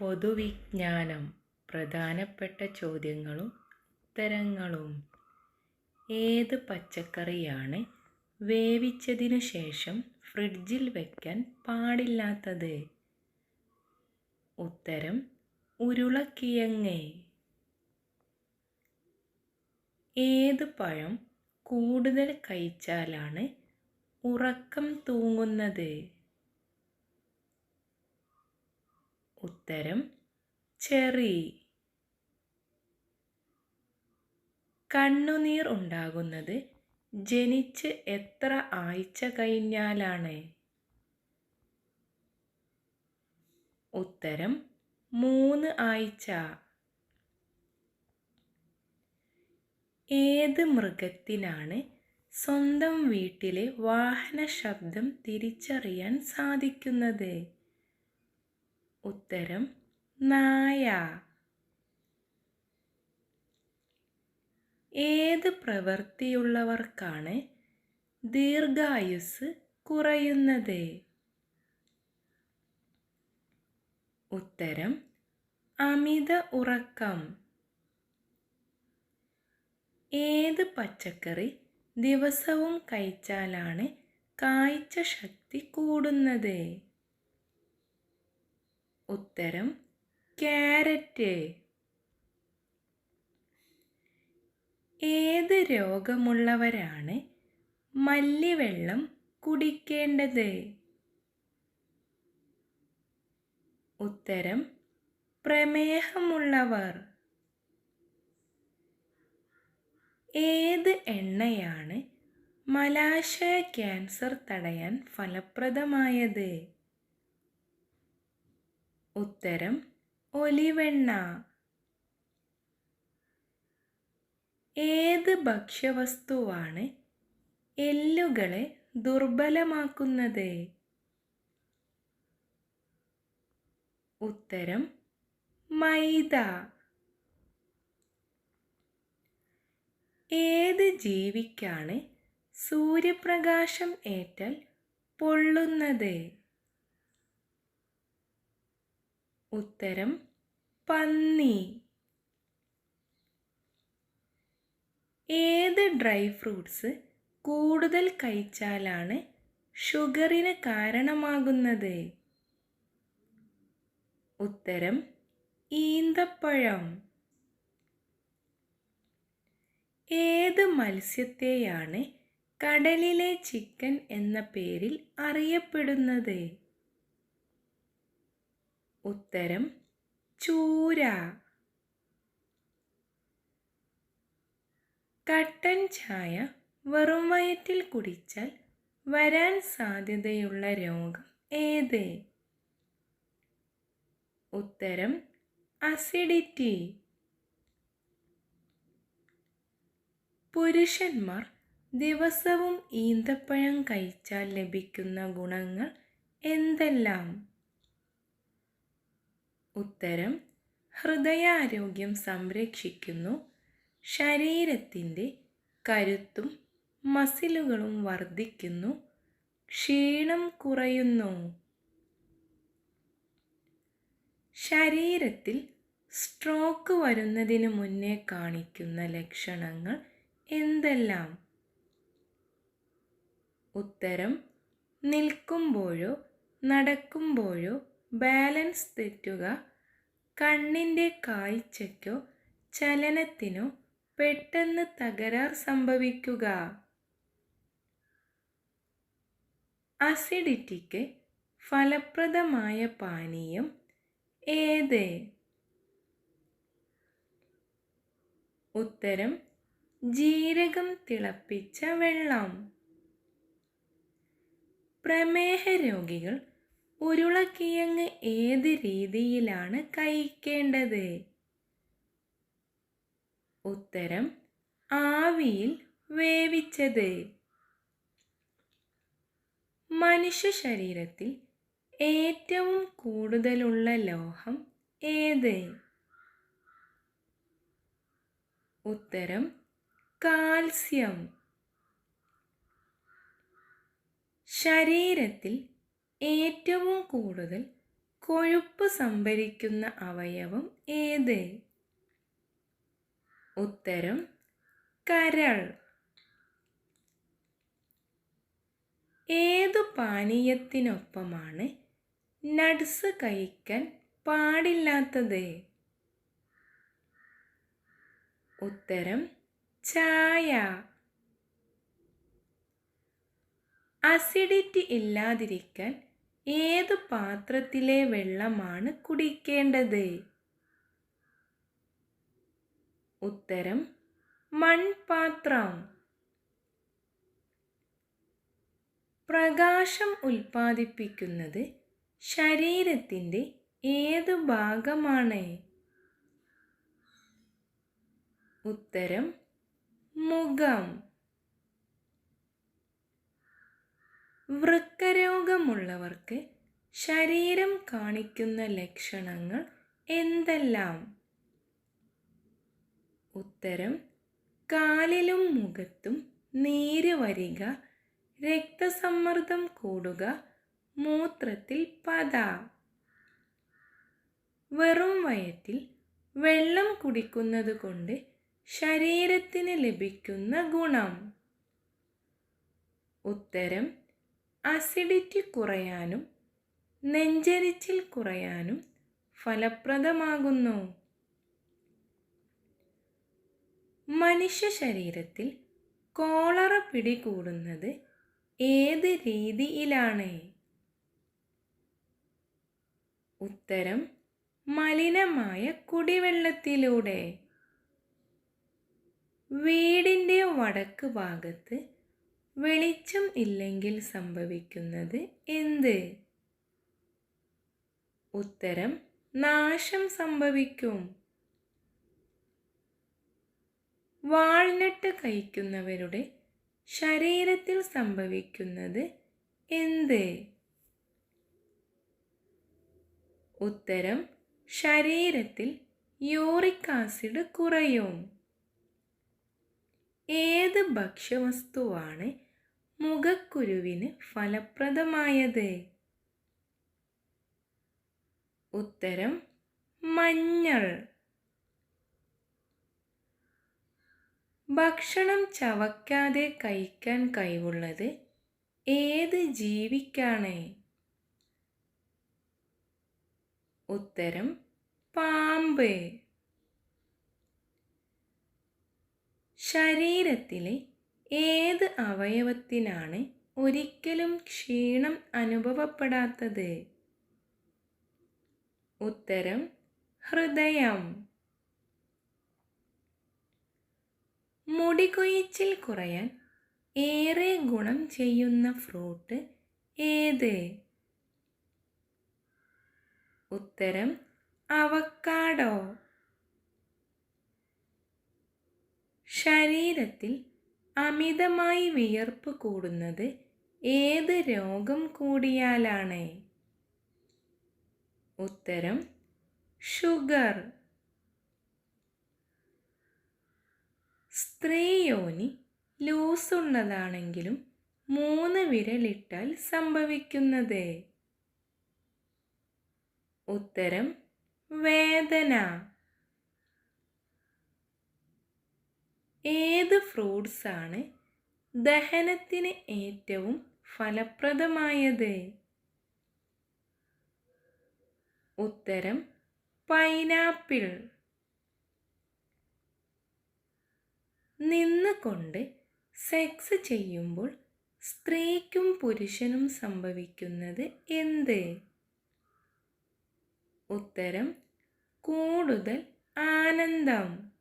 പൊതുവിജ്ഞാനം പ്രധാനപ്പെട്ട ചോദ്യങ്ങളും ഉത്തരങ്ങളും. ഏത് പച്ചക്കറിയാണ് വേവിച്ചതിനു ശേഷം ഫ്രിഡ്ജിൽ വയ്ക്കാൻ പാടില്ലാത്തത്? ഉത്തരം ഉരുളക്കിഴങ്ങ്. ഏത് പഴം കൂടുതൽ കഴിച്ചാലാണ് ഉറക്കം തൂങ്ങുന്നത്? ഉത്തരം ചെറി. കണ്ണുനീർ ഉണ്ടാകുന്നത് ജനിച്ച് എത്ര ആഴ്ച കഴിഞ്ഞാലാണ്? ഉത്തരം മൂന്ന് ആഴ്ച. ഏത് മൃഗത്തിനാണ് സ്വന്തം വീട്ടിലെ വാഹന ശബ്ദം തിരിച്ചറിയാൻ സാധിക്കുന്നത്? ഉത്തരം നായ. ഏത് പ്രവൃത്തിയുള്ളവർക്കാണ് ദീർഘായുസ് കുറയുന്നത്? ഉത്തരം അമിത ഉറക്കം. ഏത് പച്ചക്കറി ദിവസവും കഴിച്ചാലാണ് കാഴ്ച ശക്തി കൂടുന്നത്? ഉത്തരം ക്യാരറ്റ്. ഏത് രോഗമുള്ളവരാണ് മല്ലിവെള്ളം കുടിക്കേണ്ടത്? ഉത്തരം പ്രമേഹമുള്ളവർ. ഏത് എണ്ണയാണ് മലാശയ ക്യാൻസർ തടയാൻ ഫലപ്രദമായത്? ഉത്തരം ഒലിവെണ്ണ. ഏത് ഭക്ഷ്യവസ്തുവാണ് എല്ലുകളെ ദുർബലമാക്കുന്നത്? ഉത്തരം മൈദ. ഏത് ജീവിക്കാണ് സൂര്യപ്രകാശം ഏറ്റൽ പൊള്ളുന്നത്? ഉത്തരം പന്നി. ഏത് ഡ്രൈ ഫ്രൂട്ട്സ് കൂടുതൽ കഴിച്ചാലാണ് ഷുഗറിന് കാരണമാകുന്നത്? ഉത്തരം ഈന്തപ്പഴം. ഏത് മത്സ്യത്തെയാണ് കടലിലെ ചിക്കൻ എന്ന പേരിൽ അറിയപ്പെടുന്നത്? ഉത്തരം ചൂര. കട്ടൻ ചായ വെറും വയറ്റിൽ കുടിച്ചാൽ വരാൻ സാധ്യതയുള്ള രോഗം ഏത്? ഉത്തരം അസിഡിറ്റി. പുരുഷന്മാർ ദിവസവും ഈന്തപ്പഴം കഴിച്ചാൽ ലഭിക്കുന്ന ഗുണങ്ങൾ എന്തെല്ലാം? ഉത്തരം ഹൃദയാരോഗ്യം സംരക്ഷിക്കുന്നു. ശരീരത്തിന്റെ കരുത്തും മസിലുകളും വർദ്ധിക്കുന്നു. ക്ഷീണം കുറയുന്നു. ശരീരത്തിൽ സ്ട്രോക്ക് വരുന്നതിന് മുന്നേ കാണിക്കുന്ന ലക്ഷണങ്ങൾ എന്തെല്ലാം? ഉത്തരം നിൽക്കുമ്പോഴോ നടക്കുമ്പോഴോ ബാലൻസ് തെറ്റുക കണ്ണിന്റെ കാഴ്ചയ്ക്കോ ചലനത്തിനോ പെട്ടെന്ന് തകരാർ സംഭവിക്കുക. അസിഡിറ്റിക്ക് ഫലപ്രദമായ പാനീയം ഏത്? ഉത്തരം ജീരകം തിളപ്പിച്ച വെള്ളം. പ്രമേഹ രോഗികൾ ഉരുളക്കിഴങ്ങ് ഏത് രീതിയിലാണ് കഴിക്കേണ്ടത്? ഉത്തരം ആവിയിൽ വേവിച്ചത്. മനുഷ്യ ശരീരത്തിൽ ഏറ്റവും കൂടുതലുള്ള ലോഹം ഏത്? ഉത്തരം കാൽസ്യം. ശരീരത്തിൽ ഏറ്റവും കൂടുതൽ കൊഴുപ്പ് സംഭരിക്കുന്ന അവയവം ഏത്? ഉത്തരം കരൾ. ഏതു പാനീയത്തിനൊപ്പമാണ് നട്സ് കഴിക്കാൻ പാടില്ലാത്തത്? ഉത്തരം ചായ. അസിഡിറ്റി ഇല്ലാതിരിക്കാൻ ഏതു പാത്രത്തിലെ വെള്ളമാണ് കുടിക്കേണ്ടത്? ഉത്തരം മൺപാത്രം. പ്രകാശം ഉൽപ്പാദിപ്പിക്കുന്നത് ശരീരത്തിന്റെ ഏത് ഭാഗമാണ്? ഉത്തരം മുഖം. വൃക്കരോഗമുള്ളവർക്ക് ശരീരം കാണിക്കുന്ന ലക്ഷണങ്ങൾ എന്തെല്ലാം? ഉത്തരം കാലിലും മുഖത്തും നീര് വരിക രക്തസമ്മർദ്ദം കൂടുക മൂത്രത്തിൽ പത. വെറും വയറ്റിൽ വെള്ളം കുടിക്കുന്നത് കൊണ്ട് ശരീരത്തിന് ലഭിക്കുന്ന ഗുണം. ഉത്തരം അസിഡിറ്റി കുറയാനും നെഞ്ചരിച്ചിൽ കുറയാനും ഫലപ്രദമാകുന്നു. മനുഷ്യ ശരീരത്തിൽ കോളറ പിടികൂടുന്നത് ഏത് രീതിയിലാണ്? ഉത്തരം മലിനമായ കുടിവെള്ളത്തിലൂടെ. വീടിന്റെ വടക്ക് ഭാഗത്ത് വെളിച്ചം ഇല്ലെങ്കിൽ സംഭവിക്കുന്നത് എന്ത്? ഉത്തരം നാശം സംഭവിക്കും. വാൾനട്ട് കഴിക്കുന്നവരുടെ ശരീരത്തിൽ സംഭവിക്കുന്നത് എന്ത്? ഉത്തരം ശരീരത്തിൽ യൂറിക് ആസിഡ് കുറയും. ഏത് ഭക്ഷ്യവസ്തുവാണ് മുഖക്കുരുവിന് ഫലപ്രദമായത്? ഉത്തരം മഞ്ഞൾ. ഭക്ഷണം ചവയ്ക്കാതെ കഴിക്കാൻ കഴിവുള്ളത് ഏത് ജീവിക്കാണ്? ഉത്തരം പാമ്പ്. ശരീരത്തിലെ ഏത് അവയവത്തിനാണ് ഒരിക്കലും ക്ഷീണം അനുഭവപ്പെടാത്തത്? ഉത്തരം ഹൃദയം. മുടി കൊഴിച്ചിൽ കുറയാൻ ഏറെ ഗുണം ചെയ്യുന്ന ഫ്രൂട്ട് ഏത്? ഉത്തരം അവക്കാഡോ ശരീരത്തിൽ അമിതമായി വിയർപ്പ് കൂടുന്നത് ഏത് രോഗം കൂടിയാലാണ്? ഉത്തരം ഷുഗർ. സ്ത്രീ യോനി ലൂസുള്ളതാണെങ്കിലും മൂന്ന് വിരലിട്ടാൽ സംഭവിക്കുന്നത്. ഉത്തരം വേദന. ഏത് ഫ്രൂട്ട്സാണ് ദഹനത്തിന് ഏറ്റവും ഫലപ്രദമായത്? ഉത്തരം പൈനാപ്പിൾ. നിന്നുകൊണ്ട് സെക്സ് ചെയ്യുമ്പോൾ സ്ത്രീക്കും പുരുഷനും സംഭവിക്കുന്നത് എന്ത്? ഉത്തരം കൂടുതൽ ആനന്ദം.